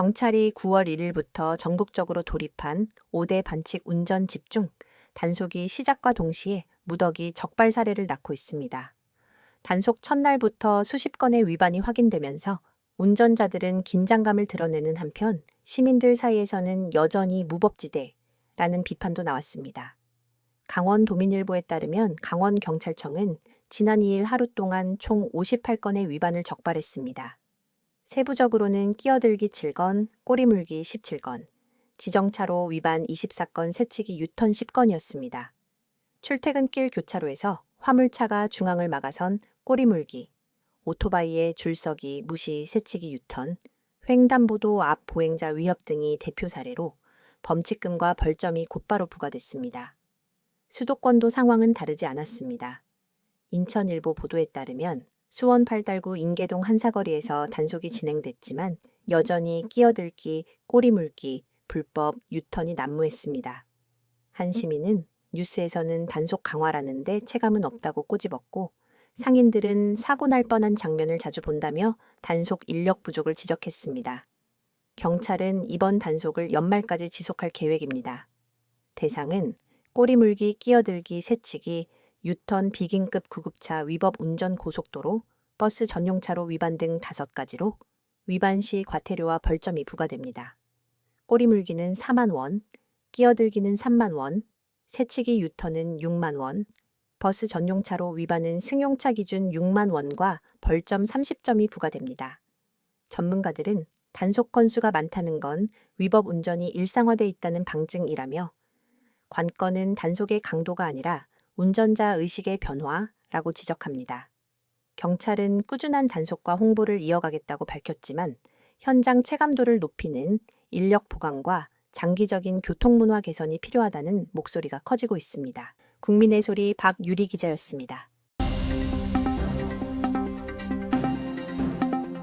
경찰이 9월 1일부터 전국적으로 돌입한 5대 반칙 운전 집중 단속이 시작과 동시에 무더기 적발 사례를 낳고 있습니다. 단속 첫날부터 수십 건의 위반이 확인되면서 운전자들은 긴장감을 드러내는 한편 시민들 사이에서는 여전히 무법지대라는 비판도 나왔습니다. 강원 도민일보에 따르면 강원경찰청은 지난 2일 하루 동안 총 58건의 위반을 적발했습니다. 세부적으로는 끼어들기 7건, 꼬리물기 17건, 지정차로 위반 24건, 새치기 유턴 10건이었습니다. 출퇴근길 교차로에서 화물차가 중앙을 막아선 꼬리물기, 오토바이의 줄서기, 무시, 새치기 유턴, 횡단보도 앞 보행자 위협 등이 대표 사례로 범칙금과 벌점이 곧바로 부과됐습니다. 수도권도 상황은 다르지 않았습니다. 인천일보 보도에 따르면 수원 팔달구 인계동 한사거리에서 단속이 진행됐지만 여전히 끼어들기, 꼬리 물기, 불법 유턴이 난무했습니다. 한 시민은 뉴스에서는 단속 강화라는데 체감은 없다고 꼬집었고 상인들은 사고 날 뻔한 장면을 자주 본다며 단속 인력 부족을 지적했습니다. 경찰은 이번 단속을 연말까지 지속할 계획입니다. 대상은 꼬리물기, 끼어들기, 새치기, 유턴 비긴급 구급차 위법 운전 고속도로, 버스 전용차로 위반 등 다섯 가지로 위반 시 과태료와 벌점이 부과됩니다. 꼬리 물기는 4만 원, 끼어들기는 3만 원, 새치기 유턴은 6만 원, 버스 전용차로 위반은 승용차 기준 6만 원과 벌점 30점이 부과됩니다. 전문가들은 단속 건수가 많다는 건 위법 운전이 일상화돼 있다는 방증이라며 관건은 단속의 강도가 아니라 운전자 의식의 변화라고 지적합니다. 경찰은 꾸준한 단속과 홍보를 이어가겠다고 밝혔지만 현장 체감도를 높이는 인력 보강과 장기적인 교통문화 개선이 필요하다는 목소리가 커지고 있습니다. 국민의 소리 박유리 기자였습니다.